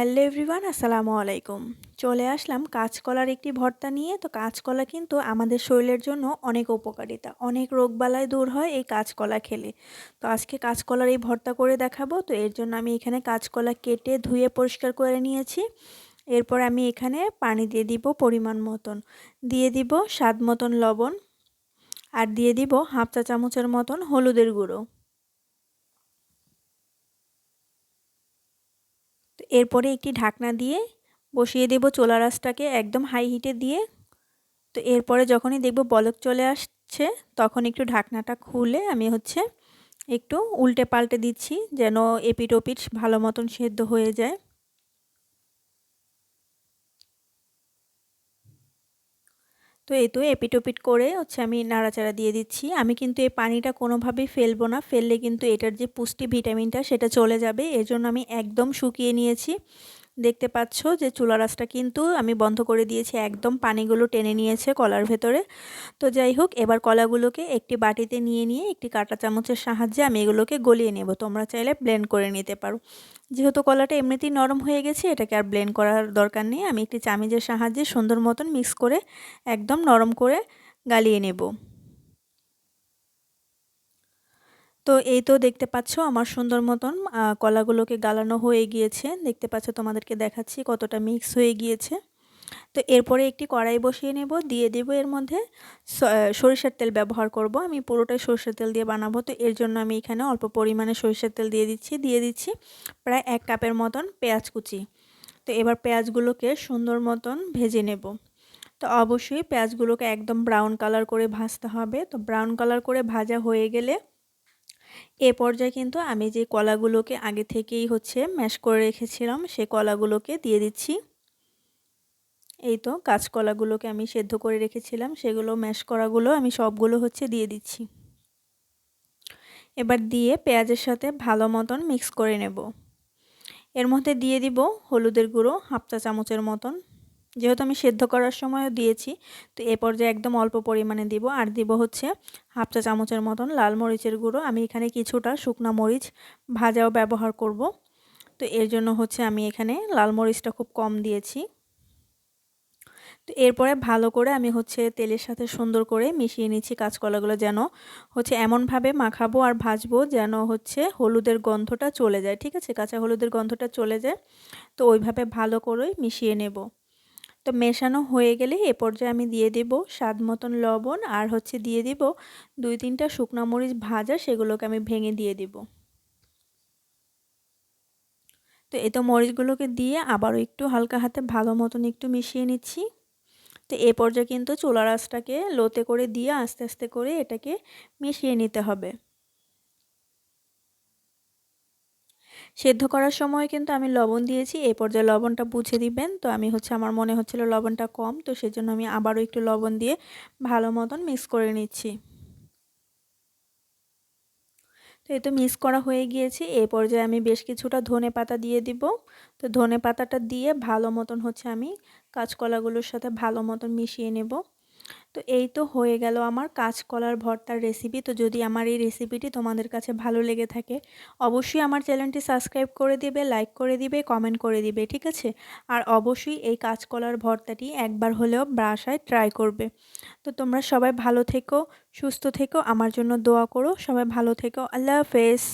Hello everyone, আসসালামু আলাইকুম। চলে আসলাম কাঁচকলার একটি ভর্তা নিয়ে। তো কাঁচকলা কিন্তু আমাদের শরীরের জন্য অনেক উপকারিতা। অনেক রোগবালাই দূর হয় এই কাঁচকলা খেলে। তো আজকে কাঁচকলার এই ভর্তা করে দেখাবো। তো এর জন্য আমি এখানে কাঁচকলা কেটে ধুয়ে পরিষ্কার করে নিয়েছি। এরপর আমি এখানে পানি দিয়ে দিব পরিমাণ মতন। দিয়ে দিব স্বাদ মতন লবণ। আর দিয়ে দিব হাফ চা চামচের মতন হলুদের গুঁড়ো। এরপরে একটি ঢাকনা দিয়ে বসিয়ে দেব চোলা রাসটাকে একদম হাই হিটে দিয়ে। তো এরপরে যখনই দেখব বলক চলে আসছে, তখন একটু ঢাকনাটা খুলে আমি হচ্ছে একটু উল্টে পাল্টে দিচ্ছি যেন এপিট ওপিট ভালো মতন সেদ্ধ হয়ে যায়। তো এই তো এপিটোপিট করে হচ্ছে আমি নাড়াচাড়া দিয়ে দিচ্ছি। আমি কিন্তু এই পানিটা কোনোভাবেই ফেলব না। ফেললে কিন্তু এটার যে পুষ্টি ভিটামিনটা সেটা চলে যাবে। এজন্য জন্য আমি একদম শুকিয়ে নিয়েছি। দেখতে পাচ্ছ যে চুলা রাসটা কিন্তু আমি বন্ধ করে দিয়েছি, একদম পানিগুলো টেনে নিয়েছে কলার ভেতরে। তো যাই হোক, এবার কলাগুলোকে একটি বাটিতে নিয়ে নিয়ে একটি কাঁটা চামচের সাহায্যে আমি এগুলোকে গলিয়ে নেব। তোমরা চাইলে ব্লেন্ড করে নিতে পারো। যেহেতু কলাটা এমনিতেই নরম হয়ে গেছে, এটাকে আর ব্লেন্ড করার দরকার নেই। আমি একটি চামিজের সাহায্যে সুন্দর মতন মিক্স করে একদম নরম করে গালিয়ে নেব। তো এই তো দেখতে পাচ্ছ আমার সুন্দর মতন কলাগুলোকে গালানো হয়ে গিয়েছে। দেখতে পাচ্ছ তোমাদেরকে দেখাচ্ছি কতটা মিক্স হয়ে গিয়েছে। তো এরপরে একটি কড়াই বসিয়ে নেব, দিয়ে দেব এর মধ্যে সরিষার তেল ব্যবহার করব। আমি পুরোটাই সরিষার তেল দিয়ে বানাবো, তো এর জন্য আমি এখানে অল্প পরিমাণে সরিষার তেল দিয়ে দিচ্ছি। দিয়ে দিচ্ছি প্রায় এক কাপের মতন পেঁয়াজ কুচি। তো এবার পেঁয়াজগুলোকে সুন্দর মতন ভেজে নেব। তো অবশ্যই পেঁয়াজগুলোকে একদম ব্রাউন কালার করে ভাজতে হবে। তো ব্রাউন কালার করে ভাজা হয়ে গেলে এ পর্যায়ে কিন্তু আমি যে কলাগুলোকে আগে থেকেই হচ্ছে ম্যাশ করে রেখেছিলাম, সে কলাগুলোকে দিয়ে দিচ্ছি। এই তো কাঁচকলাগুলোকে আমি সেদ্ধ করে রেখেছিলাম, সেগুলো ম্যাশ করাগুলো আমি সবগুলো হচ্ছে দিয়ে দিচ্ছি। এবার দিয়ে পেঁয়াজের সাথে ভালো মতন মিক্স করে নেব। এর মধ্যে দিয়ে দিব হলুদের গুঁড়ো, হাফ চা চামচের মতন। যেহেতু আমি সেদ্ধ করার সময়ও দিয়েছি, তো এ পর্যায়ে একদম অল্প পরিমাণে দিব। আর দিব হচ্ছে হাফ চা চামচের মতন লাল মরিচের গুঁড়ো। আমি এখানে কিছুটা শুকনা মরিচ ভাজাও ব্যবহার করব। তো এর জন্য হচ্ছে আমি এখানে লাল মরিচটা খুব কম দিয়েছি। তো এরপরে ভালো করে আমি হচ্ছে তেলের সাথে সুন্দর করে মিশিয়ে নিচ্ছি কাঁচকলাগুলো যেন হচ্ছে এমনভাবে মাখাবো আর ভাজবো যেন হচ্ছে হলুদের গন্ধটা চলে যায়, ঠিক আছে? কাঁচা হলুদের গন্ধটা চলে যায়, তো ওইভাবে ভালো করে মিশিয়ে নেব। তো মেশানো হয়ে গেলে এ পর্যায়ে আমি দিয়ে দেব স্বাদ মতন লবণ আর হচ্ছে দিয়ে দিব দুই তিনটা শুকনো মরিচ ভাজা, সেগুলোকে আমি ভেঙে দিয়ে দিব। তো এই তো মরিচগুলোকে দিয়ে আবারও একটু হালকা হাতে ভালো মতন একটু মিশিয়ে নিচ্ছি। তো এ পর্যায়ে কিন্তু চোলা রাসটাকে লোতে করে দিয়ে আস্তে আস্তে করে এটাকে মিশিয়ে নিতে হবে। সেদ্ধ করার সময় কিন্তু আমি লবণ দিয়েছি। এই পর্যায়ে লবণটা বুঝে দিবেন। তো আমি হচ্ছে, আমার মনে হচ্ছিল লবণটা কম। তো সেজন্য আমি আবারও একটু লবণ দিয়ে ভালো মতন মিক্স করে নিচ্ছি। তো এই তো মিক্স করা হয়ে গিয়েছে। এই পর্যায়ে আমি বেশ কিছুটা ধনে পাতা দিয়ে দিব। তো ধনে পাতাটা দিয়ে ভালো মতন হচ্ছে আমি কাঁচকলাগুলোর সাথে ভালো মতন মিশিয়ে নেব। তো এই তো হয়ে গেল আমার কাঁচকলার ভর্তার রেসিপি তো যদি আমার এই রেসিপিটি তোমাদের কাছে ভালো লেগে থাকে, অবশ্যই আমার চ্যানেলটি সাবস্ক্রাইব করে দিবে লাইক করে দিবে কমেন্ট করে দিবে, ঠিক আছে? আর অবশ্যই এই কাঁচকলার ভর্তাটি একবার হলেও বাসায় ট্রাই করবে। তো তোমরা সবাই ভালো থেকো, সুস্থ থেকো, আমার জন্য দোয়া করো, সবাই ভালো থেকো, আল্লাহ হাফেজ।